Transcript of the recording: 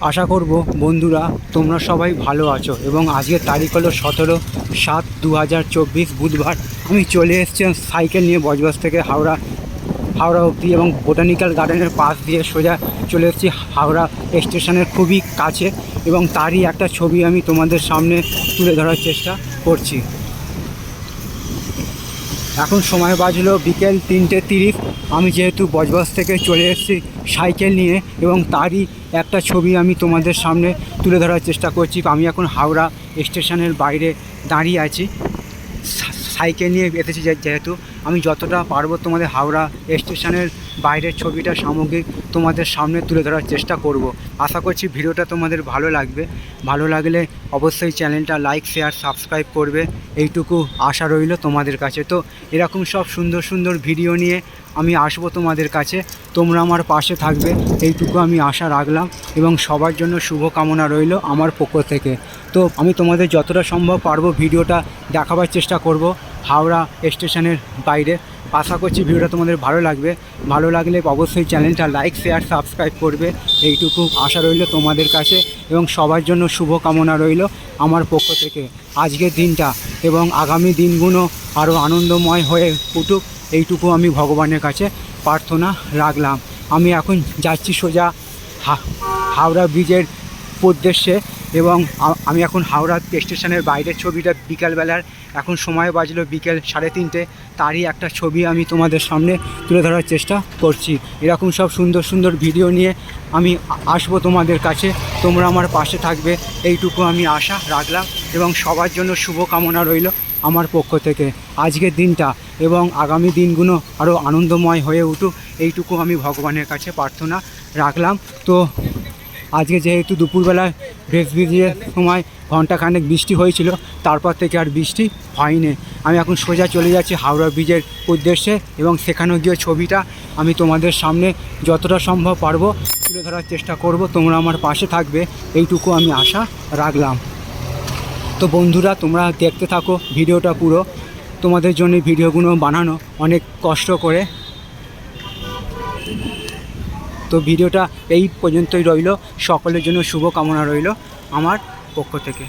আশা করব বন্ধুরা তোমরা সবাই ভালো আছো এবং আজকের তারিখ হলো সতেরো সাত দু হাজার চব্বিশ বুধবার। আমি চলে এসেছি সাইকেল নিয়ে বজবাস থেকে হাওড়া হাওড়া অবধি এবং বোটানিক্যাল গার্ডেনের পাশ দিয়ে সোজা চলে এসেছি হাওড়া স্টেশনের খুবই কাছে এবং তারই একটা ছবি আমি তোমাদের সামনে তুলে ধরার চেষ্টা করছি। এখন সময় বাজলো বিকেল তিনটে তিরিশ। আমি যেহেতু বজবাস থেকে চলে এসেছি সাইকেল নিয়ে এবং তারই একটা ছবি আমি তোমাদের সামনে তুলে ধরার চেষ্টা করছি। আমি এখন হাওড়া স্টেশনের বাইরে দাঁড়িয়ে আছি। সাইকেল নিয়ে এসেছি যেহেতু। আমি যতটা পারব তোমাদের হাওড়া স্টেশনের বাইরের ছবিটা সামগ্রিক তোমাদের সামনে তুলে ধরার চেষ্টা করব। আশা করছি ভিডিওটা তোমাদের ভালো লাগবে। ভালো লাগলে অবশ্যই চ্যানেলটা লাইক, শেয়ার, সাবস্ক্রাইব করবে। এইটুকু আশা রইল তোমাদের কাছে। তো এরকম সব সুন্দর সুন্দর ভিডিও নিয়ে আমি আসব তোমাদের কাছে। তোমরা আমার পাশে থাকবে। এইটুকু আমি আশা রাখলাম এবং সবার জন্য শুভ কামনা রইল আমার পক্ষ থেকে। তো আমি তোমাদের যতটা সম্ভব পারব ভিডিওটা দেখাবার চেষ্টা করব হাওড়া স্টেশনের বাইরে। আশা করছি ভিডিওটা তোমাদের ভালো লাগবে। ভালো লাগলে অবশ্যই চ্যানেলটা লাইক শেয়ার সাবস্ক্রাইব করবে। এইটুকু আশা রইল তোমাদের কাছে এবং সবার জন্য শুভ কামনা রইল আমার পক্ষ থেকে। আজকের দিনটা এবং আগামী দিনগুলো আরও আনন্দময় হয়ে উঠুক, এইটুকু আমি ভগবানের কাছে প্রার্থনা রাখলাম। আমি এখন যাচ্ছি সোজা হাওড়া ব্রিজের উদ্দেশ্যে এবং আমি এখন হাওড়া স্টেশনের বাইরের ছবিটা বিকালবেলার এখন সময় বাজলো বিকেল সাড়ে তিনটে। তারই একটা ছবি আমি তোমাদের সামনে তুলে ধরার চেষ্টা করছি। এরকম সব সুন্দর সুন্দর ভিডিও নিয়ে আমি আসব তোমাদের কাছে। তোমরা আমার পাশে থাকবে। এইটুকু আমি আশা রাখলাম এবং সবার জন্য শুভ কামনা রইল আমার পক্ষ থেকে। আজকের দিনটা এবং আগামী দিনগুলো আরও আনন্দময় হয়ে উঠুক, এইটুকু আমি ভগবানের কাছে প্রার্থনা রাখলাম। তো আজকে যেহেতু দুপুরবেলা ভেজ ভিজিয়ে সময় ঘন্টাখানেক বৃষ্টি হয়েছিল, তারপর থেকে আর বৃষ্টি হয়নি। আমি এখন সোজা চলে যাচ্ছি হাওড়া ব্রিজের উদ্দেশ্যে এবং সেখানেও গিয়ে ছবিটা আমি তোমাদের সামনে যতটা সম্ভব পারব তুলে ধরার চেষ্টা করব। তোমরা আমার পাশে থাকবে, এইটুকু আমি আশা রাখলাম। তো বন্ধুরা, তোমরা দেখতে থাকো ভিডিওটা পুরো। তোমাদের জন্য ভিডিওগুলো বানানো অনেক কষ্ট করে। তো ভিডিওটা এই পর্যন্তই রইল। সকলের জন্য শুভ কামনা রইল আমার পক্ষ থেকে।